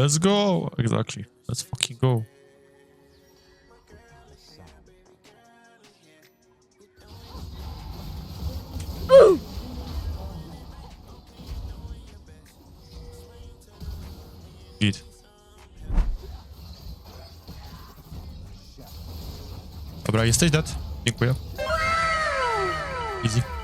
Let's go! Exactly. Let's fucking go. Git. Dobra, jesteś dead. Dziękuję. Easy.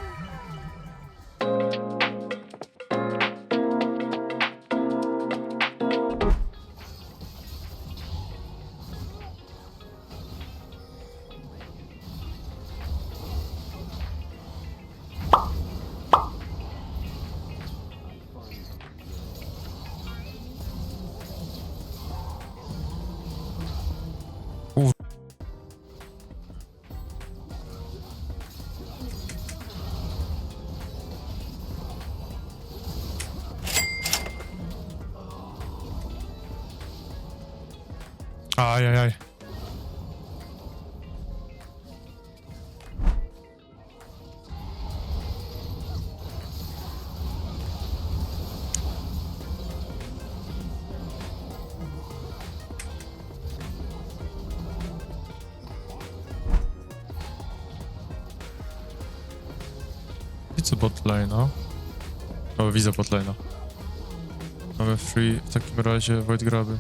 Ajajaj. Widzę botlane'a. O, widzę botlane'a. Mamy free w takim razie Void Graby.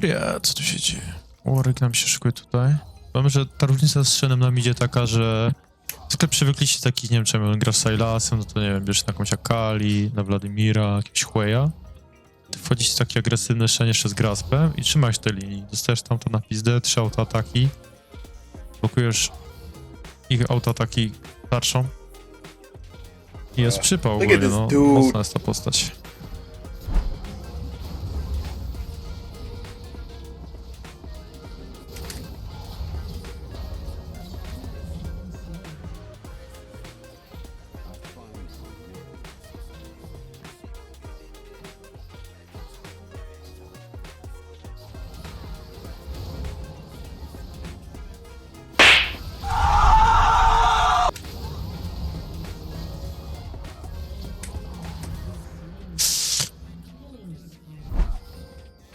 Dobra, co tu się dzieje? Warwick nam się szykuje tutaj. Mamy, że ta różnica z Szenem nam idzie taka, że sklep przywykliście takich, nie wiem, czemu on gra z Silasem, no to nie wiem, bierzesz na jakąś Akali, na Wladimira, jakiegoś Hueya. Ty wchodzisz w taki agresywny Shen jeszcze z Graspem i trzymasz tej linii. Dostajesz tam to na pizdę, trzy autoataki. Blokujesz ich autoataki tarczą. I jest przypał at ogólnie, no. Mocna jest ta postać.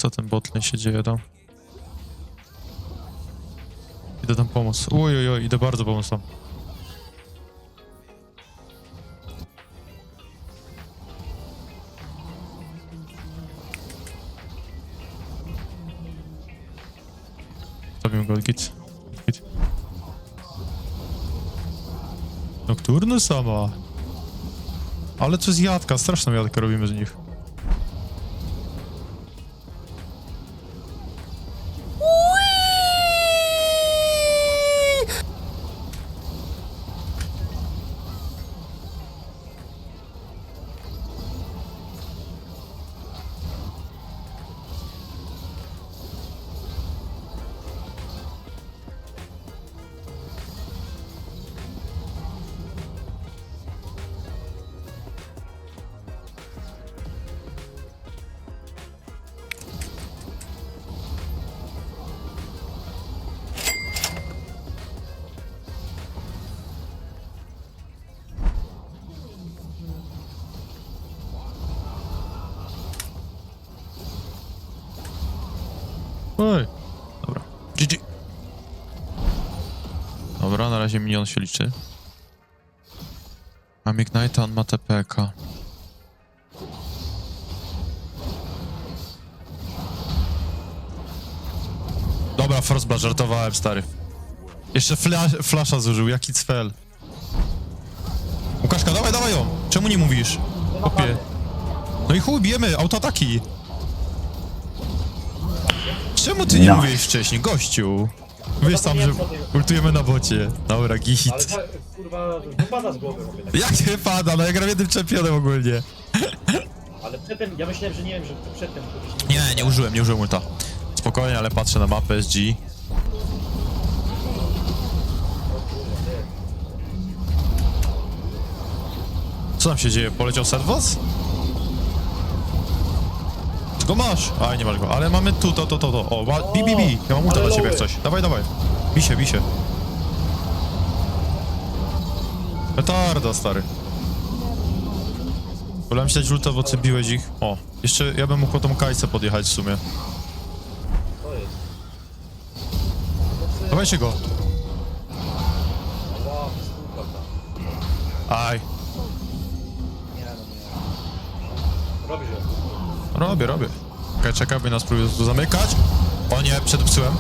Co ten botlane się dzieje tam? Idę tam pomóc. Oj, oj, oj, idę bardzo pomóc tam. Zabijmy go, git. Git. Nocturny sama. Ale co z jadka, straszną jadkę robimy z nich. Oj. Dobra. GG. Dobra, na razie minion się liczy. Mam Ignite, on ma TPK. Dobra, Frostblast, żartowałem, stary. Jeszcze flash, flasha zużył, jaki cfel. Łukaszka, dawaj, dawaj ją! Czemu nie mówisz? Kopie. No i chuj, bijemy, autoataki. Czemu ty nie Nice. mówiłeś wcześniej, gościu? Wiesz sam, że ultujemy na bocie. Dobra, Ale git. tak, kurwa, wypada z głowy tak. Jak nie pada, no ja gram jednym czempionem ogólnie. Ale przedtem, ja myślałem, że nie wiem, że przedtem kogoś Nie, nie użyłem, nie użyłem ulta. Spokojnie, ale patrzę na mapę SG. Co tam się dzieje? Poleciał Servos? Go masz! A, nie masz go, ale mamy tu, to, to, to, to. O, ma, bi, bi, bi. Ja mam ulta dla ciebie coś. Dawaj, dawaj. Bij się, bij się. Petarda, stary. Wolałem się dać bo ty biłeś ich. O, jeszcze ja bym mógł tą kajsę podjechać w sumie. Dawajcie go. Aj. Robisz. Robię, robię. Czekaj, czekaj, by nas próbuje tu zamykać. O nie, przedupcyłem.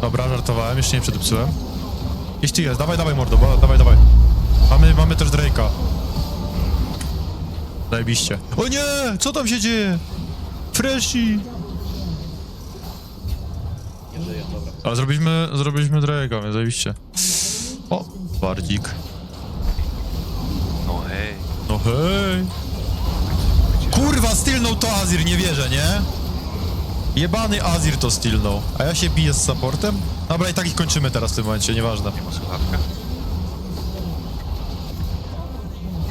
Dobra, żartowałem, jeszcze nie przedupcyłem. Gdzieś ty jest, dawaj, dawaj mordo, ba- dawaj, dawaj. Mamy, mamy też Drake'a. Zajebiście. O nie, co tam się dzieje? Freshy. Nie żyję, dobra. Ale zrobiliśmy, zrobiliśmy Drake'a, więc zajebiście. O, bardzik. Hej. Kurwa, stylnął to Azir, nie wierzę, nie? Jebany Azir to stylnął. A ja się biję z supportem? Dobra, i tak ich kończymy teraz w tym momencie, nieważne. Nie ma słuchawka.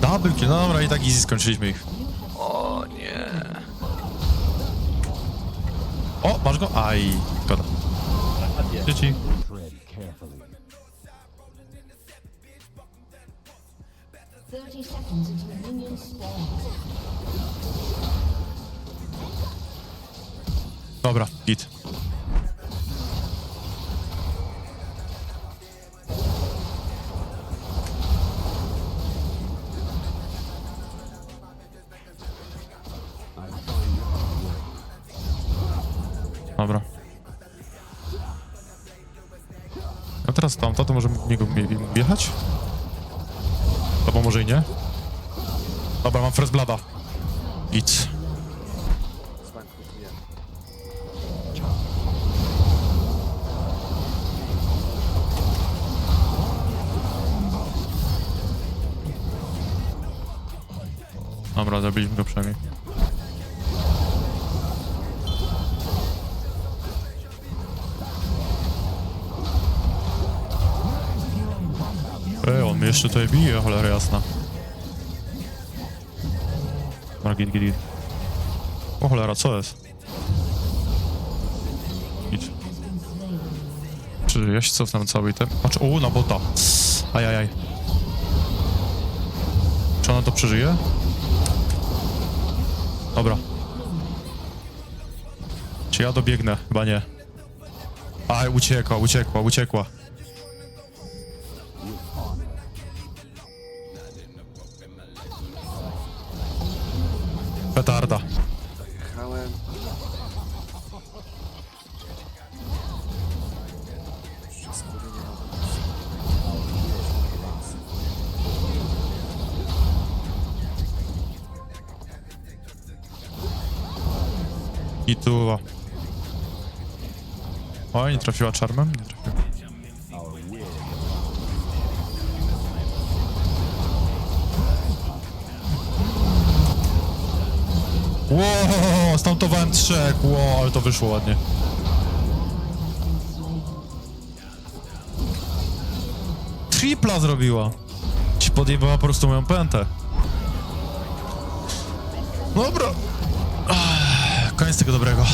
Double kill, no dobra, i tak easy skończyliśmy ich. O nie. O, masz go? Aj, szkoda. Dzieci. Thirty seconds until. Dobra, git. Dobra. A teraz tamto, to możemy w niego wje- wjechać? I nie? Dobra, mam first blada. Git. Dobra, zabiliśmy go przynajmniej. Mnie jeszcze tutaj bije, cholera jasna. Dobra, git, git, git. O cholera, co jest? Git. Czy ja się cofnę cały ten? Patrz, o, na bota. Ajajaj. Czy ona to przeżyje? Dobra. Czy ja dobiegnę? Chyba nie. Aj, uciekła, uciekła, uciekła. Petarda. Jechałem. Wszystko nie mogę. I tuwa. Oj, nie trafiła czarmem? Nie trafiła. Ło, stątowałem trzech, ło, ale to wyszło ładnie. Tripla zrobiła. Ci podjebała po prostu moją pętę. Dobra. Ach, Koniec tego dobrego.